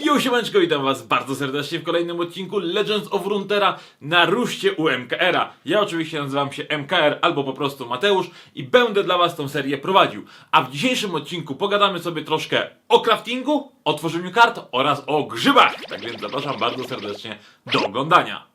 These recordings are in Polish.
Jo, siemanczko, witam was bardzo serdecznie w kolejnym odcinku Legends of Runeterra na ruszcie u MKR-a. Ja oczywiście nazywam się MKR albo po prostu Mateusz i będę dla was tą serię prowadził. A w dzisiejszym odcinku pogadamy sobie troszkę o craftingu, o tworzeniu kart oraz o grzybach. Tak więc zapraszam bardzo serdecznie do oglądania.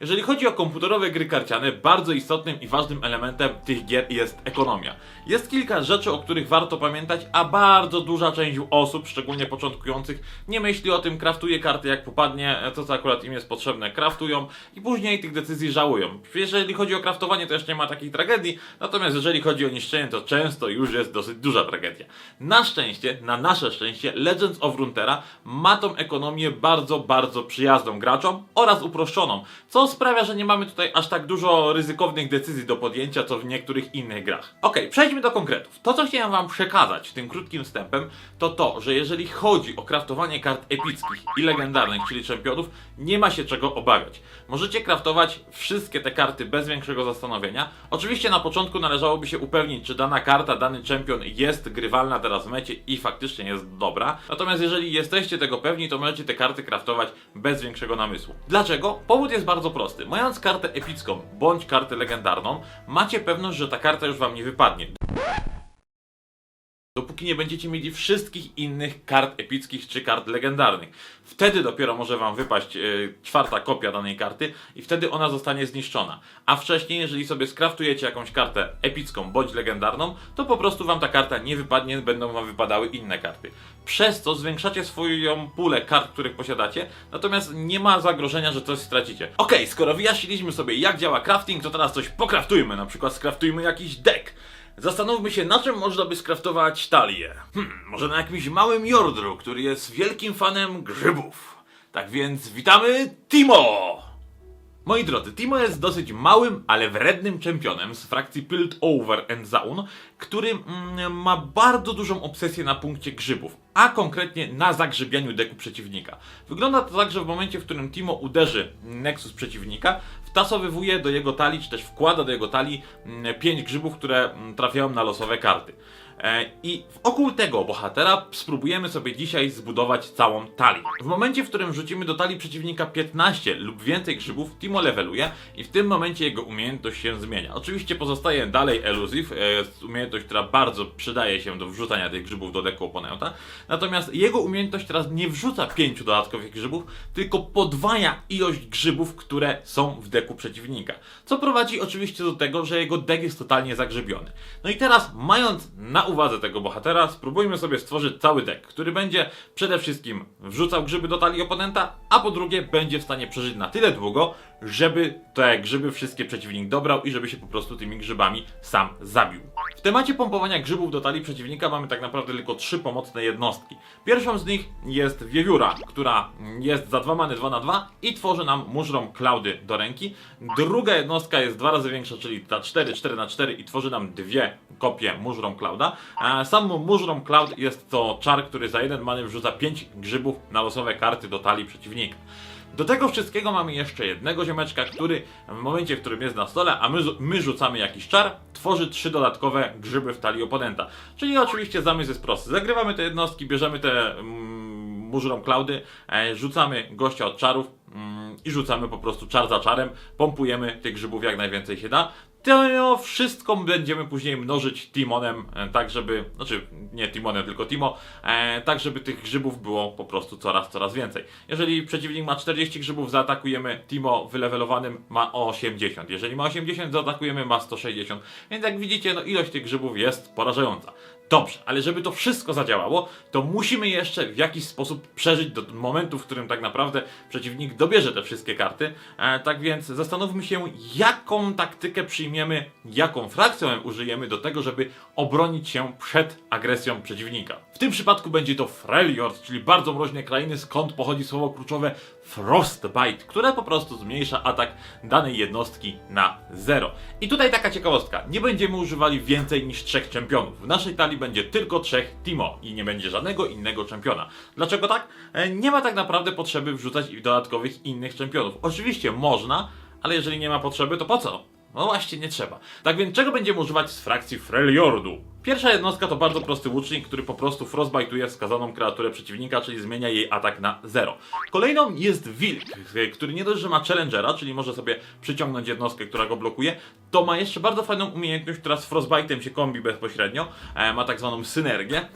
Jeżeli chodzi o komputerowe gry karciane, bardzo istotnym i ważnym elementem tych gier jest ekonomia. Jest kilka rzeczy, o których warto pamiętać, a bardzo duża część osób, szczególnie początkujących, nie myśli o tym, kraftuje karty jak popadnie, to co akurat im jest potrzebne, kraftują i później tych decyzji żałują. Jeżeli chodzi o kraftowanie, to jeszcze nie ma takiej tragedii, natomiast jeżeli chodzi o niszczenie, to często już jest dosyć duża tragedia. Na szczęście, na nasze szczęście, Legends of Runeterra ma tą ekonomię bardzo, bardzo przyjazną graczom oraz uproszczoną, co sprawia, że nie mamy tutaj aż tak dużo ryzykownych decyzji do podjęcia, co w niektórych innych grach. Ok, przejdźmy do konkretów. To, co chciałem Wam przekazać tym krótkim wstępem, to to, że jeżeli chodzi o kraftowanie kart epickich i legendarnych, czyli czempionów, nie ma się czego obawiać. Możecie kraftować wszystkie te karty bez większego zastanowienia. Oczywiście na początku należałoby się upewnić, czy dana karta, dany czempion jest grywalna teraz w mecie i faktycznie jest dobra. Natomiast jeżeli jesteście tego pewni, to możecie te karty kraftować bez większego namysłu. Dlaczego? Powód jest bardzo prosty. Mając kartę epicką bądź kartę legendarną, macie pewność, że ta karta już wam nie wypadnie. Dopóki nie będziecie mieli wszystkich innych kart epickich czy kart legendarnych. Wtedy dopiero może wam wypaść e, czwarta kopia danej karty i wtedy ona zostanie zniszczona. A wcześniej, jeżeli sobie skraftujecie jakąś kartę epicką bądź legendarną, to po prostu wam ta karta nie wypadnie, będą wam wypadały inne karty. Przez to zwiększacie swoją pulę kart, których posiadacie, natomiast nie ma zagrożenia, że coś stracicie. Okej, skoro wyjaśniliśmy sobie jak działa crafting, to teraz coś pokraftujmy, na przykład skraftujmy jakiś deck. Zastanówmy się, na czym można by skraftować talię. Hmm, może na jakimś małym Jordru, który jest wielkim fanem grzybów. Tak więc witamy Timo! Moi drodzy, Timo jest dosyć małym, ale wrednym czempionem z frakcji Pilled Over and Zaun, który mm, ma bardzo dużą obsesję na punkcie grzybów, a konkretnie na zagrzybianiu deku przeciwnika. Wygląda to tak, że w momencie, w którym Timo uderzy Nexus przeciwnika, wtasowywuje do jego talii, czy też wkłada do jego talii 5 grzybów, które mm, trafiają na losowe karty. E, I wokół tego bohatera spróbujemy sobie dzisiaj zbudować całą talię. W momencie, w którym wrzucimy do talii przeciwnika 15 lub więcej grzybów, Timo leveluje i w tym momencie jego umiejętność się zmienia. Oczywiście pozostaje dalej Elusive, e, umiejętność, która bardzo przydaje się do wrzucania tych grzybów do deku oponenta. Natomiast jego umiejętność teraz nie wrzuca 5 dodatkowych grzybów, tylko podwaja ilość grzybów, które są w deku przeciwnika. Co prowadzi oczywiście do tego, że jego dek jest totalnie zagrzebiony. No i teraz, mając na uwadze tego bohatera, spróbujmy sobie stworzyć cały dek, który będzie przede wszystkim wrzucał grzyby do talii oponenta, a po drugie będzie w stanie przeżyć na tyle długo, żeby te grzyby wszystkie przeciwnik dobrał i żeby się po prostu tymi grzybami sam zabił. W temacie pompowania grzybów do talii przeciwnika mamy tak naprawdę tylko trzy pomocne jednostki. Pierwszą z nich jest wiewióra, która jest za 2 many 2 na 2 i tworzy nam mużrom klaudy do ręki. Druga jednostka jest dwa razy większa, czyli ta 4, 4 na 4 i tworzy nam dwie kopie mużrom klauda. A sam mużrom cloud jest to czar, który za jeden many wrzuca 5 grzybów na losowe karty do talii przeciwnika. Do tego wszystkiego mamy jeszcze jednego ziomeczka, który w momencie, w którym jest na stole, a my, my rzucamy jakiś czar, tworzy trzy dodatkowe grzyby w talii oponenta. Czyli oczywiście zamysł jest prosty. Zagrywamy te jednostki, bierzemy te mm, mużrom klaudy, e, rzucamy gościa od czarów mm, i rzucamy po prostu czar za czarem, pompujemy tych grzybów jak najwięcej się da. To wszystko będziemy później mnożyć Timonem, e, tak żeby, znaczy nie Timonem, tylko Timo, e, tak żeby tych grzybów było po prostu coraz, coraz więcej. Jeżeli przeciwnik ma 40 grzybów, zaatakujemy Timo wylewelowanym ma 80. Jeżeli ma 80, zaatakujemy ma 160. Więc jak widzicie, no ilość tych grzybów jest porażająca. Dobrze, ale żeby to wszystko zadziałało, to musimy jeszcze w jakiś sposób przeżyć do momentu, w którym tak naprawdę przeciwnik dobierze te wszystkie karty. E, tak więc zastanówmy się, jaką taktykę przyjmiemy, jaką frakcję użyjemy do tego, żeby obronić się przed agresją przeciwnika. W tym przypadku będzie to Freljord, czyli bardzo mroźne krainy, skąd pochodzi słowo kluczowe Frostbite, które po prostu zmniejsza atak danej jednostki na 0. I tutaj taka ciekawostka, nie będziemy używali więcej niż trzech czempionów. W naszej talii będzie tylko trzech Timo i nie będzie żadnego innego czempiona. Dlaczego tak? E, Nie ma tak naprawdę potrzeby wrzucać dodatkowych innych czempionów. Oczywiście można, ale jeżeli nie ma potrzeby, to po co? No właśnie, nie trzeba. Tak więc czego będziemy używać z frakcji Freljordu? Pierwsza jednostka to bardzo prosty łucznik, który po prostu frostbite'uje wskazaną kreaturę przeciwnika, czyli zmienia jej atak na zero. Kolejną jest wilk, który nie dość, że ma challengera, czyli może sobie przyciągnąć jednostkę, która go blokuje, to ma jeszcze bardzo fajną umiejętność, która z frostbite'em się kombi bezpośrednio, e, ma tak zwaną synergię, e,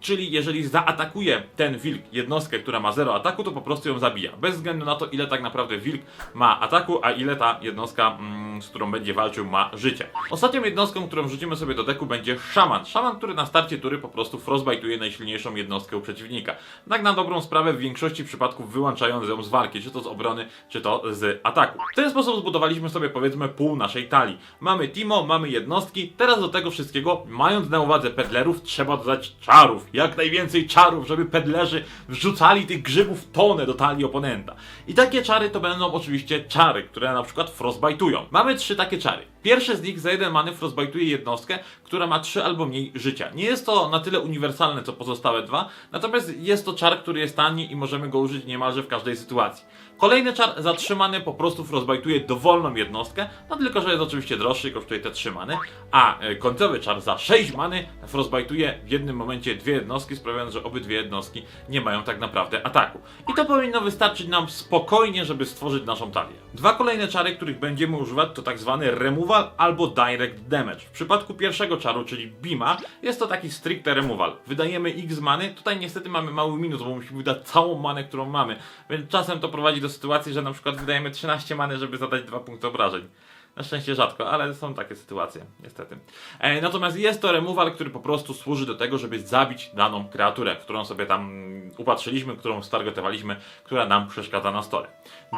czyli jeżeli zaatakuje ten wilk jednostkę, która ma zero ataku, to po prostu ją zabija, bez względu na to, ile tak naprawdę wilk ma ataku, a ile ta jednostka, mm, z którą będzie walczył, ma życie. Ostatnią jednostką, którą wrzucimy sobie do deku będzie szaman. Szaman, który na starcie tury po prostu frostbite'uje najsilniejszą jednostkę u przeciwnika. Tak na dobrą sprawę w większości przypadków wyłączając ją z walki, czy to z obrony, czy to z ataku. W ten sposób zbudowaliśmy sobie powiedzmy pół naszej talii. Mamy Timo, mamy jednostki, teraz do tego wszystkiego, mając na uwadze pedlerów, trzeba dodać czarów. Jak najwięcej czarów, żeby pedlerzy wrzucali tych grzybów tonę do talii oponenta. I takie czary to będą oczywiście czary, które na przykład frostbite'ują. Mamy trzy takie czary. Pierwszy z nich za jeden many frostbite'uje jednostkę, która ma 3 albo mniej życia. Nie jest to na tyle uniwersalne co pozostałe dwa, natomiast jest to czar, który jest tani i możemy go użyć niemalże w każdej sytuacji. Kolejny czar zatrzymany po prostu frostbite'uje dowolną jednostkę, no tylko że jest oczywiście droższy, kosztuje te 3 many, a e, końcowy czar za 6 many frostbite'uje w jednym momencie dwie jednostki, sprawiając, że obydwie jednostki nie mają tak naprawdę ataku. I to powinno wystarczyć nam spokojnie, żeby stworzyć naszą talię. Dwa kolejne czary, których będziemy używać to tak zwany removal albo direct damage. W przypadku pierwszego czaru, czyli Bima, jest to taki stricte removal. Wydajemy x many, tutaj niestety mamy mały minus, bo musimy wydać całą manę, którą mamy, więc czasem to prowadzi do sytuacji, że na przykład wydajemy 13 many, żeby zadać 2 punkty obrażeń. Na szczęście rzadko, ale są takie sytuacje, niestety. E, natomiast jest to removal, który po prostu służy do tego, żeby zabić daną kreaturę, którą sobie tam upatrzyliśmy, którą stargetowaliśmy, która nam przeszkadza na stole.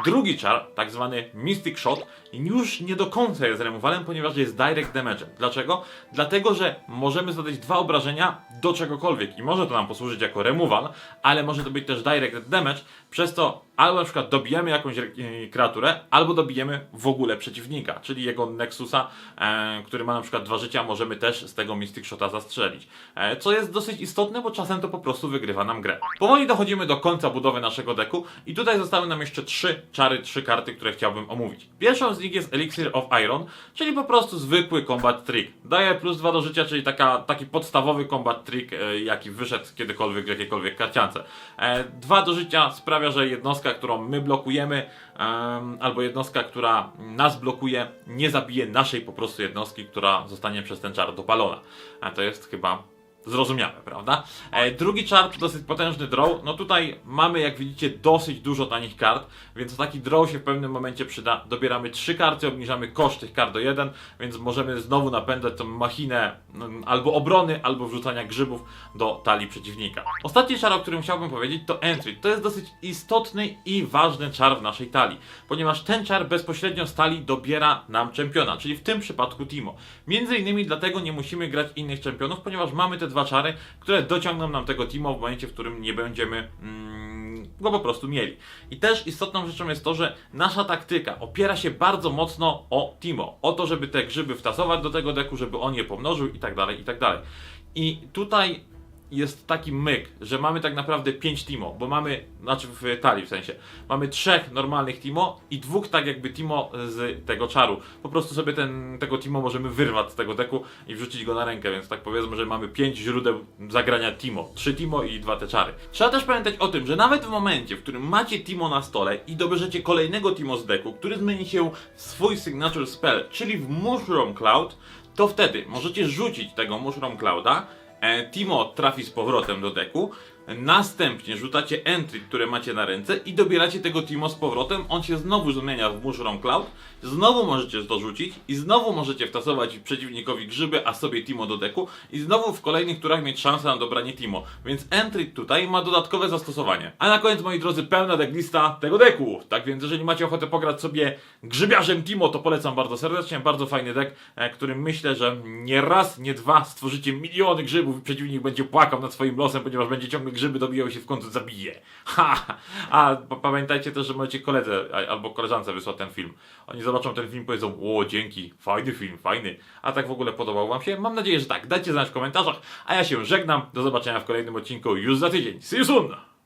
Drugi czar, tak zwany Mystic Shot, już nie do końca jest removalem, ponieważ jest direct damage. Dlaczego? Dlatego, że możemy zadać dwa obrażenia do czegokolwiek i może to nam posłużyć jako removal, ale może to być też direct damage, przez to albo na przykład dobijemy jakąś e, kreaturę, albo dobijemy w ogóle przeciwnika, czyli jego Nexusa, e, który ma na przykład dwa życia, możemy też z tego Mystic Shota zastrzelić. E, co jest dosyć istotne, bo czasem to po prostu wygrywa nam grę. Powoli dochodzimy do końca budowy naszego deku i tutaj zostały nam jeszcze trzy czary, trzy karty, które chciałbym omówić. Pierwszą z nich jest Elixir of Iron, czyli po prostu zwykły combat trick. Daje plus dwa do życia, czyli taka, taki podstawowy combat trick, e, jaki wyszedł kiedykolwiek w jakiejkolwiek karciance. E, dwa do życia sprawia, że jednostka, którą my blokujemy, em, albo jednostka, która nas blokuje, nie zabije naszej po prostu jednostki, która zostanie przez ten czar dopalona. To jest chyba zrozumiałe, prawda? E, drugi to dosyć potężny draw. No tutaj mamy, jak widzicie, dosyć dużo tanich kart, więc taki draw się w pewnym momencie przyda. Dobieramy trzy karty, obniżamy koszt tych kart do 1, więc możemy znowu napędzać tą machinę mm, albo obrony, albo wrzucania grzybów do talii przeciwnika. Ostatni czar, o którym chciałbym powiedzieć, to Entry. To jest dosyć istotny i ważny czar w naszej talii, ponieważ ten czar bezpośrednio z talii dobiera nam czempiona, czyli w tym przypadku Timo. Między innymi dlatego nie musimy grać innych czempionów, ponieważ mamy te dwa czary, które dociągną nam tego Timo w momencie, w którym nie będziemy mm, go po prostu mieli. I też istotną rzeczą jest to, że nasza taktyka opiera się bardzo mocno o Timo, o to, żeby te grzyby wtasować do tego deku, żeby on je pomnożył i tak dalej, i tak dalej. I tutaj jest taki myk, że mamy tak naprawdę 5 Timo, bo mamy, znaczy w talii w sensie, mamy trzech normalnych Timo i dwóch tak jakby Timo z tego czaru. Po prostu sobie ten, tego Timo możemy wyrwać z tego deku i wrzucić go na rękę, więc tak powiedzmy, że mamy 5 źródeł zagrania Timo. 3 Timo i dwa te czary. Trzeba też pamiętać o tym, że nawet w momencie, w którym macie Timo na stole i dobierzecie kolejnego Timo z deku, który zmieni się w swój signature spell, czyli w Mushroom Cloud, to wtedy możecie rzucić tego Mushroom Clouda, Timo trafi z powrotem do deku, następnie rzucacie entry, które macie na ręce i dobieracie tego Timo z powrotem, on się znowu zmienia w Mushroom Cloud, znowu możecie to rzucić i znowu możecie wtasować przeciwnikowi grzyby, a sobie Timo do deku. I znowu w kolejnych turach mieć szansę na dobranie Timo, więc entry tutaj ma dodatkowe zastosowanie. A na koniec, moi drodzy, pełna decklista tego deku, tak więc jeżeli macie ochotę pograć sobie grzybiarzem Timo, to polecam bardzo serdecznie, bardzo fajny deck, e, którym myślę, że nie raz, nie dwa stworzycie miliony grzybów i przeciwnik będzie płakał nad swoim losem, ponieważ będzie ciągle grzyby dobijał i się w końcu zabije. Ha! A pa- pamiętajcie też, że możecie koledze albo koleżance wysłać ten film. Oni zobaczą ten film i powiedzą, o dzięki, fajny film, fajny. A tak w ogóle podobał wam się? Mam nadzieję, że tak. Dajcie znać w komentarzach, a ja się żegnam. Do zobaczenia w kolejnym odcinku już za tydzień. See you soon!